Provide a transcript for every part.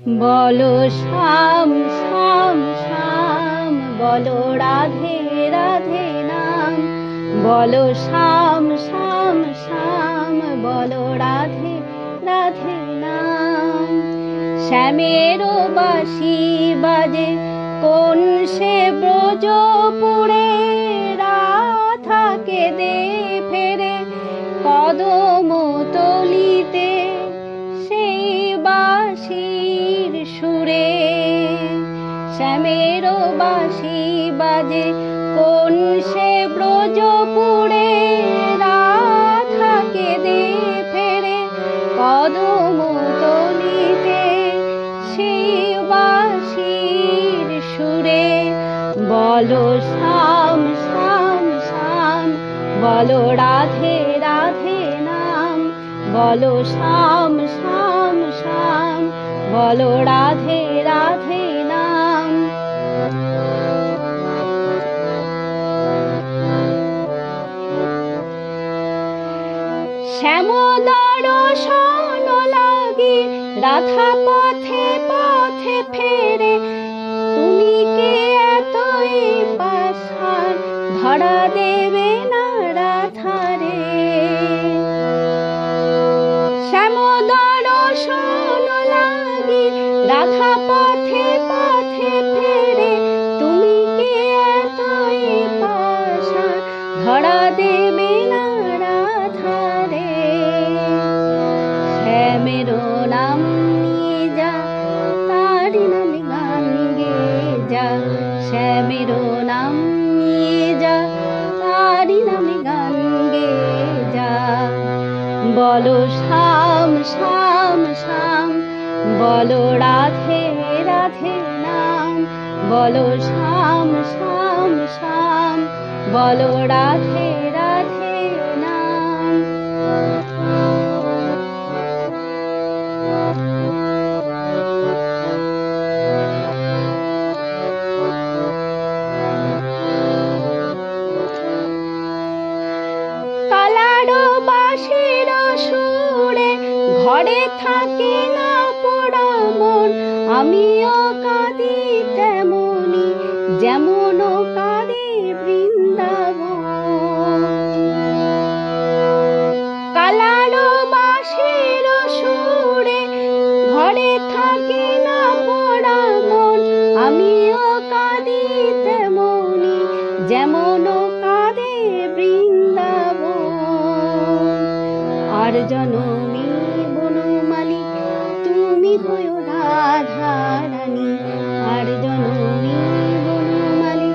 বলো শ্যাম শ্যাম শ্যাম, বলো রাধে রাধে নাম। বলো শ্যাম শ্যাম শ্যাম, বলো রাধে রাধে নাম। শ্যামেরও বাসি বাজে, কোন সে ব্রজপুরে সুরে শ্যামের বাসি বাজে। কোন সে ব্রজপুরে রাধাকে দে ফেরে। কদম তলিতে বাঁশির সুরে। বলো শ্যাম শ্যাম শ্যাম, বলো রাধে রাধে নাম। বলো শ্যাম শ্যাম শ্যাম বলো রাধে রাধে নাম। শ্যামদর শোন লাগে রাধা পথে পথে ফেরে। তুমি কে পাশান ধরা দেবে না রাধারে। শ্যামদর লাগে রাধা পথে পথে ফেরে তুমি কে এতই পাশান ধরা দেবে না রাধারে। শ্যামের নাম নিয়ে যা, তারি নামে গান গেয়ে যা। শ্যামের নাম নিয়ে যা, তারি নামে গান গেয়ে যা। বলো শ্যাম শ্যাম শ্যাম বলো রাধে রাধে নাম, বলো শ্যাম শ্যাম শ্যাম, বলো রাধে রাধে নাম। কালারো বাঁশির সুরে ঘরে থাকে না আমিও কাঁদি তেমনি, যেমন কাঁদে বৃন্দাবন। কালারো বাঁশির সুরে ঘরে থাকে না পোড়া মন, আমিও কাঁদি তেমনি, যেমন কাঁদে বৃন্দাবন। আর জনমী বনমালী তুমি হয়েও রাধা রানী আর জনমী বনমালী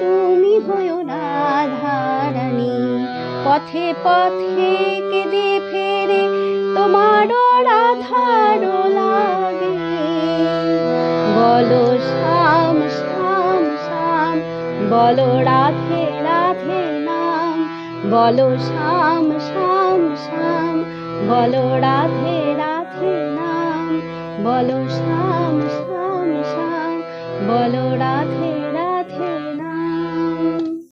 তুমি হয়েও রাধা রানী, পথে পথে কেঁদে ফেরে তোমারও রাধারও লাগে। বলো শ্যাম শ্যাম শ্যাম, বলো রাধে রাধে নাম। বলো শ্যাম শ্যাম শ্যাম, বলো রাধে রাধে বলো শ্যাম শ্যাম শ্যাম বলো রাধে